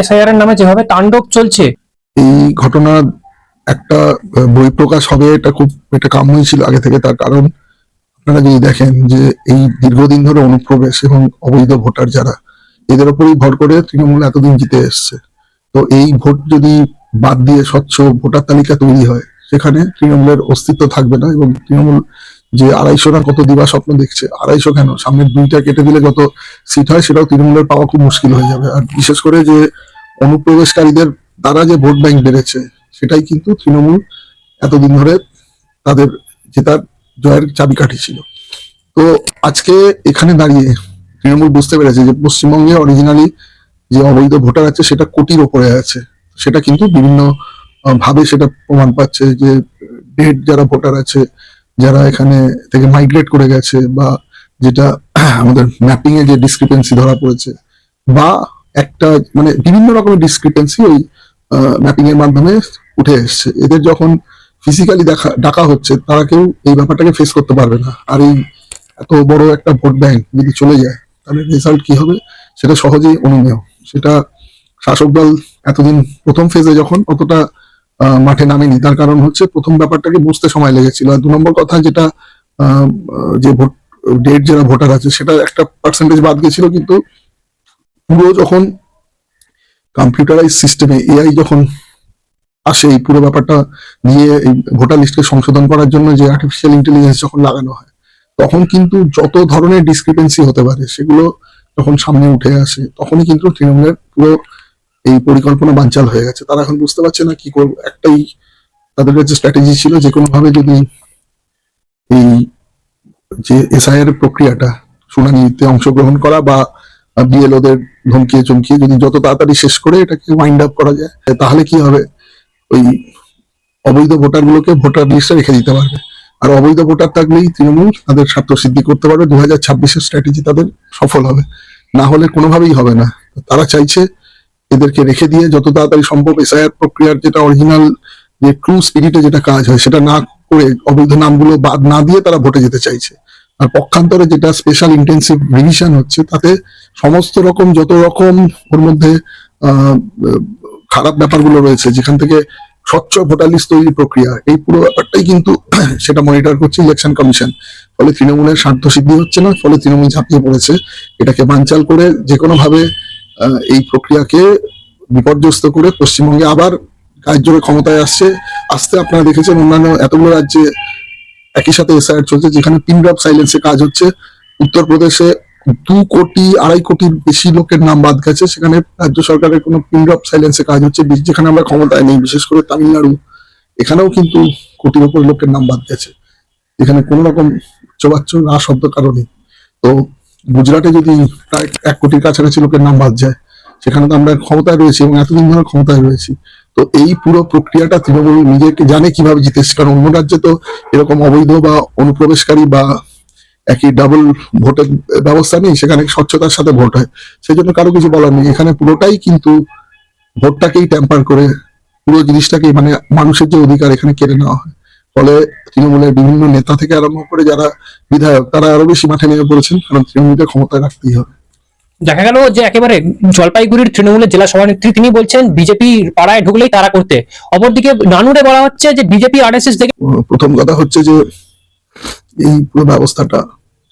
SIR এর নামে যেভাবে তাণ্ডব চলছে। এই ঘটনা একটা বই প্রকাশ হবে, এটা খুব, এটা কাম্যই ছিল আগে থেকে, তার কারণ আপনারা যদি দেখেন যে এই দীর্ঘদিন ধরে অনুপ্রবেশ এবং অবৈধ ভোটার যারা, এদের উপরই ভর করে তৃণমূল এতদিন জিতে এসছে। তো এই ভোট যদি বাদ দিয়ে স্বচ্ছ ভোটার তালিকা তৈরি হয়, সেখানে তৃণমূলের অস্তিত্ব থাকবে না এবং তৃণমূল যে আড়াইশো না কত দিবা স্বপ্ন দেখছে? আড়াইশো কেন? সামনের দুইটা কেটে দিলে যত সিট হয় সেটাও তৃণমূলের পাওয়া খুব মুশকিল হয়ে যাবে। আর বিশেষ করে যে অনুপ্রবেশকারীদের দ্বারা যে ভোট ব্যাংক বেড়েছে, সেটাই কিন্তু তৃণমূল এতদিন ধরে তাদের জেতার জয়ের চাবিকাঠি ছিল। তো আজকে এখানে দাঁড়িয়ে তৃণমূল বুঝতে পেরেছে যে পশ্চিমবঙ্গে অরিজিনালি যে অবৈধ ভোটার আছে, সেটা কোটির ওপরে আছে। সেটা কিন্তু বিভিন্ন ভাবে সেটা প্রমাণ পাচ্ছে যে ডেড যারা ভোটার আছে যারা এখানে থেকে মাইগ্রেট করে গেছে বা যেটা আমাদের ম্যাপিং এ যে ডিসক্রিপেন্সি ধরা পড়েছে বা একটা মানে বিভিন্ন রকমের ডিসক্রিপেন্সি ওই ম্যাপিং এর মাধ্যমে উঠে এসছে। এদের যখন ফিজিক্যালি দেখা, ডাকা হচ্ছে, তারা কেউ এই ব্যাপারটাকে ফেস করতে পারবে না। আর এই এত বড় একটা ভোট ব্যাংক যদি চলে যায়, তাহলে রেজাল্ট কি হবে? সেটা সহজেই অনুমেয়। সেটা শাসক দল এতদিন প্রথম ফেজে যখন অতটা মাঠে নামেনি। তার কারণ হচ্ছে প্রথম ব্যাপারটাকে বুঝতে সময় লেগেছিল। আর দু নম্বর কথা যেটা যে ভোট ডেট যারা ভোটার আছে, সেটা একটা পার্সেন্টেজ বাদ গেছিল, কিন্তু পুরো যখন কম্পিউটারাইজ সিস্টেমে এআই যখন আসে, এই পুরো ব্যাপারটা নিয়ে এই ভোটার লিস্টকে সংশোধন করার জন্য যে আর্টিফিশিয়াল ইন্টেলিজেন্স যখন লাগানো হয়, তখন কিন্তু যত ধরনের ডিসক্রিপেন্সি হতে পারে, সেগুলো যখন সামনে উঠে আসে, তখনই কিন্তু তৃণমূলের পুরো এই পরিকল্পনা বানচাল হয়ে গেছে। তারা এখন বুঝতে পারছে না কি করব। একটাই তাদের কাছে স্ট্র্যাটেজি ছিল যে কোনো ভাবে যদি এই যে এসআইআর প্রক্রিয়াটা শুনানিতে অংশগ্রহণ করা বা বিএলওদের ধমকিয়ে চমকিয়ে যদি যত তাড়াতাড়ি শেষ করে এটাকে ওয়াইন্ড আপ করা যায়, তাহলে কি হবে? ওই অবৈধ ভোটারগুলোকে ভোটার লিস্টে রেখে দিতে পারবে। আর অবৈধ ভোটার থাকলেই তৃণমূল তাদের স্বার্থ সিদ্ধি করতে পারবে। দু হাজার ছাব্বিশের স্ট্র্যাটেজি তাদের সফল হবে। না হলে কোনোভাবেই হবে না। তারা চাইছে এদেরকে রেখে দিয়ে যত তাড়াতাড়ি সম্ভব এসআইআর প্রক্রিয়ার যেটা অরিজিনাল যে ট্রু স্পিরিটে যেটা কাজ হয় সেটা না করে অবৈধ নামগুলো বাদ না দিয়ে তারা ভোটে যেতে চাইছে। আর পক্ষান্তরে যেটা স্পেশাল ইন্টেন্সিভ রিভিশন হচ্ছে, তাতে সমস্ত রকম যত রকম ওর মধ্যে খারাপ ব্যাপারগুলো রয়েছে, যেখান থেকে স্বচ্ছ ভোটার লিস্ট তৈরি প্রক্রিয়া, এই পুরো ব্যাপারটাই কিন্তু সেটা মনিটর করছে ইলেকশন কমিশন ফলে তৃণমূলের স্বার্থ সিদ্ধি হচ্ছে না, ফলে তৃণমূল ঝাঁপিয়ে পড়েছে। এটাকে বানচাল করে যে কোনো ভাবে এই প্রক্রিয়াকে বিপর্যস্ত করে পশ্চিমবঙ্গে আবার কার্যকর ক্ষমতায় আসছে। আসতে আপনারা দেখেছেন অন্যান্য এতগুলো রাজ্যে একই সাথে এসআইআর চলছে, যেখানে পিন ড্রপ সাইলেন্সে কাজ হচ্ছে। উত্তরপ্রদেশে দু কোটি, আড়াই কোটির বেশি লোকের নাম বাদ গেছে। সেখানে রাজ্য সরকারের কোনো পিন ড্রপ সাইলেন্সে কাজ হচ্ছে যেখানে আমরা ক্ষমতায় নেই, বিশেষ করে তামিলনাড়ু। এখানেও কিন্তু কোটির উপর লোকের নাম বাদ গেছে। এখানে কোন রকম উচ্চবাচ্য না শব্দ কারণে তো গুজরাটে যদি প্রায় এক কোটির কাছাকাছি লোকের নাম বাদ যায়, সেখানে তো আমরা ক্ষমতায় রয়েছি এবং এতদিন ধরে ক্ষমতায় রয়েছি। তো এই পুরো প্রক্রিয়াটা তৃণমূল নিজেকে জানে কীভাবে জিতেছে কারণ অন্য রাজ্যে তো এরকম অবৈধ বা অনুপ্রবেশকারী বা একই ডাবল ভোটের ব্যবস্থা নেই, সেখানে স্বচ্ছতার সাথে ভোট হয়। সেই জন্য কারও কিছু বলার নেই। এখানে পুরোটাই কিন্তু ভোটটাকেই ট্যাম্পার করে, পুরো জিনিসটাকেই মানে মানুষের যে অধিকার এখানে কেড়ে নেওয়া হয়। ফলে তৃণমূলের বিভিন্ন নেতা থেকে আরম্ভ করে যারা বিধায়ক তারা আরও বেশি মাঠে নেমে পড়েছেন কারণ তৃণমূলকে ক্ষমতায় রাখতেই হবে। দেখা গেল যে একেবারে জলপাইগুড়ির তৃণমূলের জেলা সভানেত্রী তিনি বলছেন বিজেপি পাড়ায় ঢুকলেই তারা করতে। অপরদিকে নানুরে বলা হচ্ছে যে বিজেপি আরএসএস থেকে প্রথম কথা হচ্ছে যে এই পুরো ব্যবস্থাটা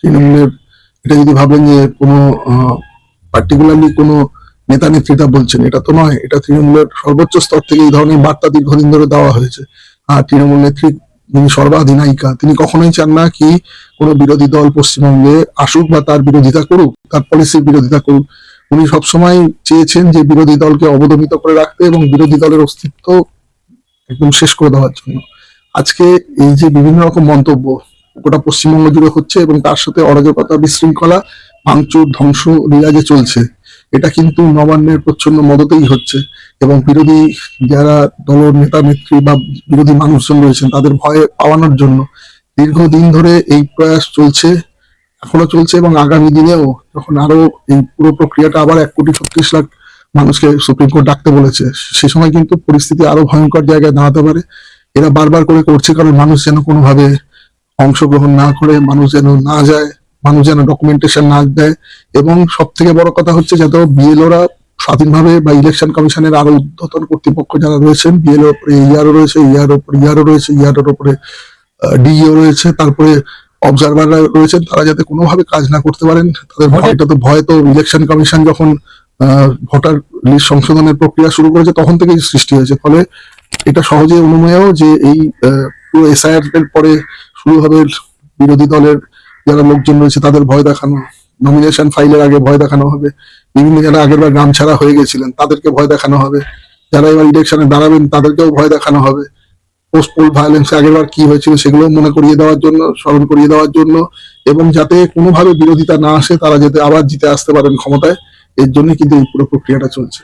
তৃণমূলের এটা যদি ভাবেন যে কোনো পার্টিকুলারলি কোনো নেতা নেত্রীরা বলছেন এটা তো নয় এটা তৃণমূলের সর্বোচ্চ স্তর থেকে এই ধরনের বার্তা দীর্ঘদিন ধরে দেওয়া হয়েছে। আর তৃণমূল নেত্রী যিনি সর্বাধিনায়িকা। তিনি কখনোই চান না কি কোনো বিরোধী দল পশ্চিমবঙ্গে আসুক বা তার বিরোধিতা করুক, তার পলিসির বিরোধিতা করুক। উনি সবসময় চেয়েছেন যে বিরোধী দলকে অবদমিত করে রাখতে এবং বিরোধী দলের অস্তিত্ব একদম শেষ করে দেওয়ার জন্য। আজকে এই যে বিভিন্ন রকম মন্তব্য, গোটা পশ্চিমবঙ্গ জুড়ে হচ্ছে এবং তার সাথে অরাজকতা বিশৃঙ্খলা, ভাঙচুর, ধ্বংস লীলা যে চলছে। এটা কিন্তু নবান্নের প্রচ্ছন্ন মদতেই হচ্ছে এবং বিরোধী যারা দল নেতা, নেত্রী বা বিরোধী মানুষজন রয়েছেন, তাদের ভয়ে পাওয়ানোর জন্য দীর্ঘদিন ধরে এই প্রয়াস চলছে, এখনও চলছে এবং আগামী দিনেও যখন আরও এই পুরো প্রক্রিয়াটা আবার এক কোটি ছত্রিশ লাখ মানুষকে সুপ্রিম কোর্ট ডাকতে বলেছে, সে সময় কিন্তু পরিস্থিতি আরও ভয়ঙ্কর জায়গায় দাঁড়াতে পারে। এরা বারবার করে করছে কারণ মানুষ যেন কোনোভাবে অংশগ্রহণ না করে, মানুষ যেন না যায়। মানুষ যেন ডকুমেন্টেশন না দেয়। এবং সব থেকে বড় কথা হচ্ছে যাতে বিএলওরা স্বাধীনভাবে বা ইলেকশন কমিশনের আরও উদ্ধতন কর্তৃপক্ষ যারা রয়েছেন বিএলও উপরে ইয়ারও রয়েছে ইয়ার উপরে ইয়ারও রয়েছে ইয়ারের ওপরে ডিইও রয়েছে তারপরে অবজারভাররা রয়েছেন তারা যাতে কোনোভাবে কাজ না করতে পারেন তাদের ভয়টা তো ভয় তো ইলেকশন কমিশন যখন ভোটার লিস্ট সংশোধনের প্রক্রিয়া শুরু করেছে তখন থেকেই সৃষ্টি হয়েছে। ফলে এটা সহজে অনুমেয় যে এই পুরো এসআইআর এর পরে শুরু হবে বিরোধী দলের যারা লোকজন রয়েছে তাদের ভয় দেখানো নমিনেশন ফাইলের আগে ভয় দেখানো হবে, বিভিন্ন যারা আগের বার গ্রাম ছাড়া হয়ে গেছিলেন তাদেরকে ভয় দেখানো হবে, যারা এবার ইলেকশনে দাঁড়াবেন তাদেরকেও ভয় দেখানো হবে পোস্ট পোল ভায়োলেন্স আগের বার কি হয়েছিল সেগুলো মনে করিয়ে দেওয়ার জন্য, স্মরণ করিয়ে দেওয়ার জন্য, এবং যাতে কোনোভাবে বিরোধিতা না আসে, তারা যাতে আবার জিতে আসতে পারেন ক্ষমতায়, এর জন্য কিন্তু এই পুরো প্রক্রিয়াটা চলছে।